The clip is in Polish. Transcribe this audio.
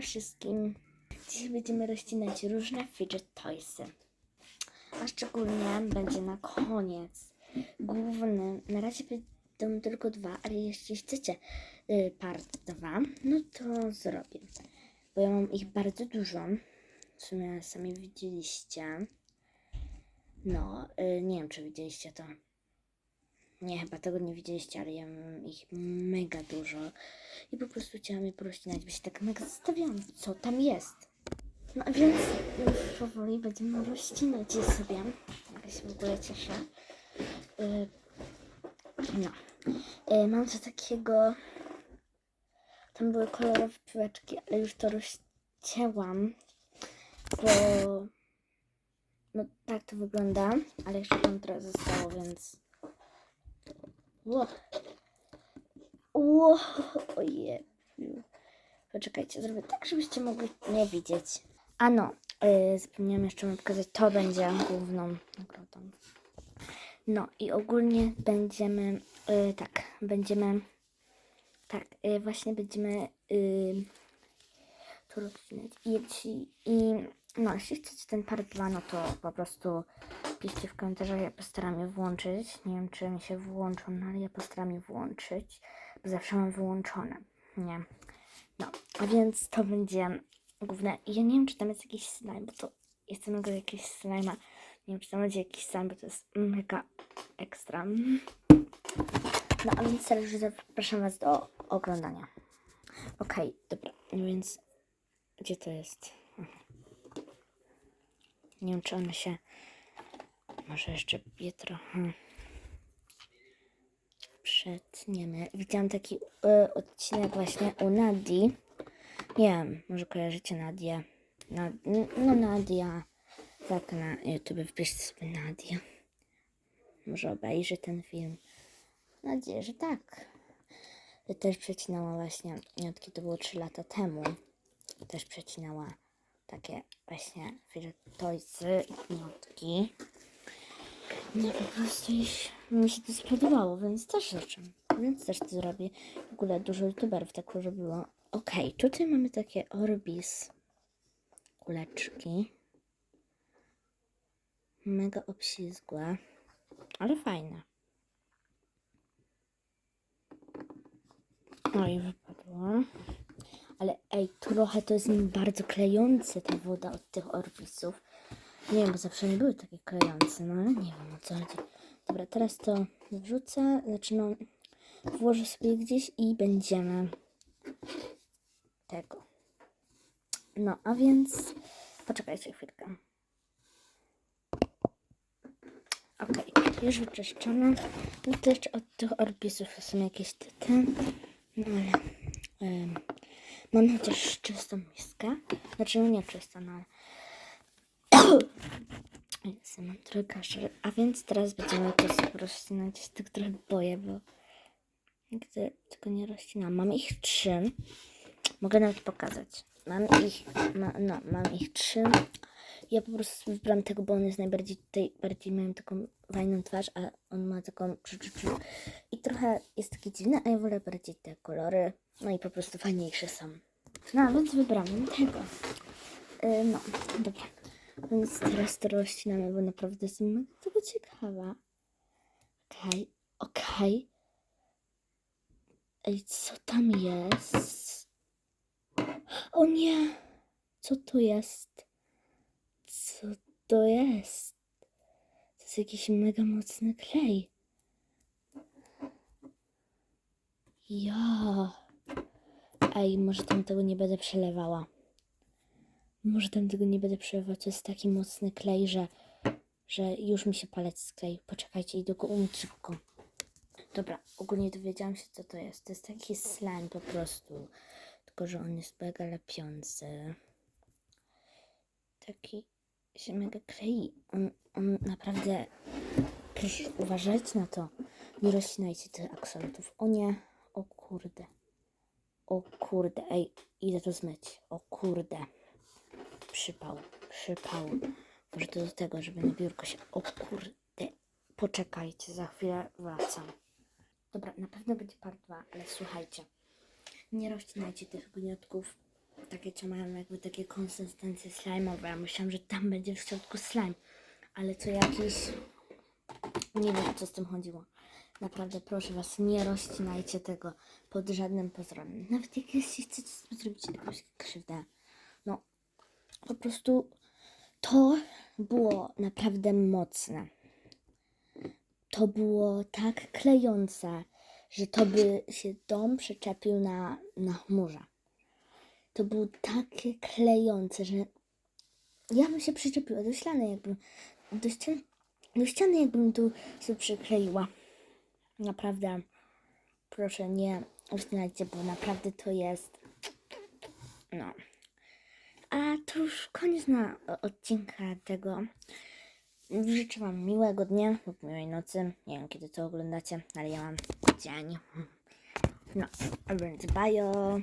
Wszystkim. Dzisiaj będziemy rozcinać różne fidget toysy. A szczególnie będzie na koniec główny. Na razie będą tylko dwa, ale jeśli chcecie y, part dwa, no to zrobię. Bo ja mam ich bardzo dużo. W sumie sami widzieliście. No, y, nie wiem czy widzieliście to. Nie, chyba tego nie widzieliście, ale ja mam ich mega dużo. I po prostu chciałam je porozcinać, bo się tak mega zastanawiałam, co tam jest. No więc już powoli będziemy rozcinać je sobie. Ja się w ogóle cieszę. Y, no. Y, mam coś takiego... Tam były kolorowe piłeczki, ale już to rozcięłam, bo... No tak to wygląda, ale jeszcze tam trochę zostało, więc... Ło. Ło. Ojej. Poczekajcie, zrobię tak, żebyście mogli nie widzieć. A no, yy, zapomniałam jeszcze wam pokazać, to będzie główną nagrodą. No i ogólnie będziemy, yy, tak, będziemy, tak, yy, właśnie będziemy yy, to rozcinać. I, jeśli- I no, jeśli chcecie ten part 2, no to po prostu piszcie w komentarzach, ja postaram je włączyć. Nie wiem, czy mi się włączą, no ale ja postaram je włączyć, bo zawsze mam wyłączone, nie? No, a więc to będzie główne. Ja nie wiem, czy tam jest jakiś slime, bo to jest mega jakiś slime. Nie wiem, czy tam będzie jakiś slime, bo to jest mega ekstra. No, a więc teraz zapraszam Was do oglądania. Okej, dobra, no więc gdzie to jest? Nie wiem, czy one się. Może jeszcze je trochę przetniemy. Widziałam taki y, odcinek właśnie u Nadii. Nie wiem, może kojarzycie Nadię. Nad, no Nadia. Tak, na YouTube wpiszcie sobie Nadia. Może obejrzy ten film. Mam nadzieję, że tak. Też przecinała właśnie, nie to było 3 lata temu. Też przecinała takie właśnie fidget toysy i notki. No po prostu mi się to spodobało, więc też zaczynam. Więc też to zrobię. W ogóle dużo youtuberów tak robiło. Okej, tutaj mamy takie Orbis kuleczki. Mega obślizgłe, ale fajne. No i wypadło. Ale ej, trochę to jest bardzo klejące ta woda od tych Orbisów. Nie wiem, bo zawsze nie były takie klejące, no ale nie wiem o co chodzi. Dobra, teraz to wrzucę, no, włożę sobie gdzieś i będziemy tego. No, a więc poczekajcie chwilkę. Okej, już wyczyszczone. No to jeszcze od tych orbisów są jakieś tyty. No ale mam chociaż czystą miskę. Znaczy no nie czystą, no ale więc mam trochę kaszel. A więc teraz będziemy to rozcinać. Się tak trochę boję, bo nigdy tego nie rozcinam. Mam ich trzy. Mogę nawet pokazać. Mam ich, ma, no, mam ich trzy. Ja po prostu wybrałam tego, bo on jest najbardziej tutaj, bardziej mają taką fajną twarz, a on ma taką. I trochę jest taki dziwny, a ja wolę bardziej te kolory. No i po prostu fajniejsze są. No, więc wybrałam tego. Yy, no, dobra. Więc teraz to rozcinamy, bo naprawdę jestem mega tego ciekawa. Okej, okej. Ej, co tam jest? O nie! Co to jest? Co to jest? To jest jakiś mega mocny klej. Ja. Ej, może tam tego nie będę przelewała. Może tam tego nie będę przelewać. To jest taki mocny klej, że, że już mi się palec skleił. Poczekajcie, idę go umyć szybko. Dobra, ogólnie dowiedziałam się, co to jest. To jest taki slime po prostu. Tylko, że on jest mega lepiący. Taki się mega klei. On, on naprawdę... Proszę uważać na to. Nie rozcinajcie tych aksolotów. O nie. O kurde. O kurde. Ej, idę to zmyć. O kurde przypał, przypał. Może to do tego, żeby na biurko się... O kurde, poczekajcie, za chwilę wracam. Dobra, na pewno będzie part 2, ale słuchajcie. Nie rozcinajcie tych gniotków. takie, co mają jakby takie konsystencje slajmowe. Ja myślałam, że tam będzie w środku slime, ale to jakiś... Nie wiem, co z tym chodziło. Naprawdę proszę Was, nie rozcinajcie tego pod żadnym pozorem. Nawet jak jeśli chcecie sobie zrobić jakąś krzywdę. No, po prostu to było naprawdę mocne. To było tak klejące, że to by się dom przyczepił na, na chmurze. To było takie klejące, że ja bym się przyczepiła do ściany, jakbym do ściany, do ściany jakbym tu się przykleiła. Naprawdę, proszę nie rozcinajcie, bo naprawdę to jest, no. To już koniec na odcinka tego. Życzę Wam miłego dnia lub miłej nocy. Nie wiem kiedy to oglądacie, ale ja mam dzień. No, a więc bajo.